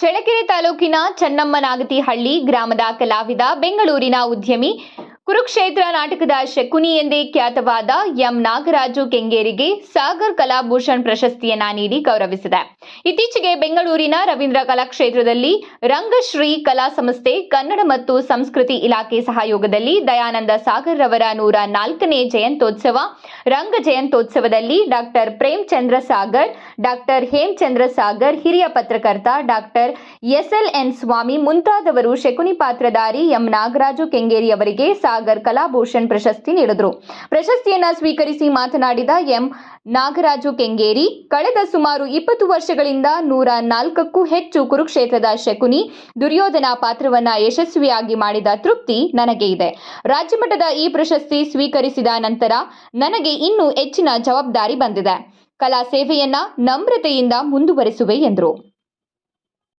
ಚಳ್ಳಕೆರೆ ತಾಲೂಕಿನ ಚನ್ನಮ್ಮನಾಗತಿಹಳ್ಳಿ ಗ್ರಾಮದ ಕಲಾವಿದ ಬೆಂಗಳೂರಿನ ಉದ್ಯಮಿ ಕುರುಕ್ಷೇತ್ರ ನಾಟಕದ ಶಕುನಿ ಎಂದೇ ಖ್ಯಾತವಾದ ಎಂ ನಾಗರಾಜು ಕೆಂಗೇರಿಗೆ ಸಾಗರ್ ಕಲಾಭೂಷಣ್ ಪ್ರಶಸ್ತಿಯನ್ನ ನೀಡಿ ಗೌರವಿಸಿದೆ. ಇತ್ತೀಚೆಗೆ ಬೆಂಗಳೂರಿನ ರವೀಂದ್ರ ಕಲಾಕ್ಷೇತ್ರದಲ್ಲಿ ರಂಗಶ್ರೀ ಕಲಾ ಸಂಸ್ಥೆ, ಕನ್ನಡ ಮತ್ತು ಸಂಸ್ಕೃತಿ ಇಲಾಖೆ ಸಹಯೋಗದಲ್ಲಿ ದಯಾನಂದ ಸಾಗರ್ ರವರ ನೂರ ನಾಲ್ಕನೇ ಜಯಂತ್ಯೋತ್ಸವ, ರಂಗ ಜಯಂತ್ಯೋತ್ಸವದಲ್ಲಿ ಡಾಕ್ಟರ್ ಪ್ರೇಮ್ಚಂದ್ರ ಸಾಗರ್, ಡಾಕ್ಟರ್ ಹೇಮಚಂದ್ರ ಸಾಗರ್, ಹಿರಿಯ ಪತ್ರಕರ್ತ doctor S L N Swamy ಮುಂತಾದವರು ಶಕುನಿ ಪಾತ್ರಧಾರಿ ಎಂ ನಾಗರಾಜು ಕೆಂಗೇರಿ ಅವರಿಗೆ ಸಾಗರ್ ಕಲಾಭೂಷಣ್ ಪ್ರಶಸ್ತಿ ನೀಡಿದರು. ಪ್ರಶಸ್ತಿಯನ್ನ ಸ್ವೀಕರಿಸಿ ಮಾತನಾಡಿದ ಎಂ. ನಾಗರಾಜು ಕೆಂಗೇರಿ, ಕಳೆದ ಸುಮಾರು ಇಪ್ಪತ್ತು ವರ್ಷಗಳಿಂದ ನೂರ ನಾಲ್ಕಕ್ಕೂ ಹೆಚ್ಚು ಕುರುಕ್ಷೇತ್ರದ ಶಕುನಿ, ದುರ್ಯೋಧನ ಪಾತ್ರವನ್ನ ಯಶಸ್ವಿಯಾಗಿ ಮಾಡಿದ ತೃಪ್ತಿ ನನಗೆ ಇದೆ. ರಾಜ್ಯಮಟ್ಟದ ಈ ಪ್ರಶಸ್ತಿ ಸ್ವೀಕರಿಸಿದ ನಂತರ ನನಗೆ ಇನ್ನೂ ಹೆಚ್ಚಿನ ಜವಾಬ್ದಾರಿ ಬಂದಿದೆ. ಕಲಾ ಸೇವೆಯನ್ನ ನಮ್ರತೆಯಿಂದ ಮುಂದುವರೆಸುವೆ ಎಂದರು.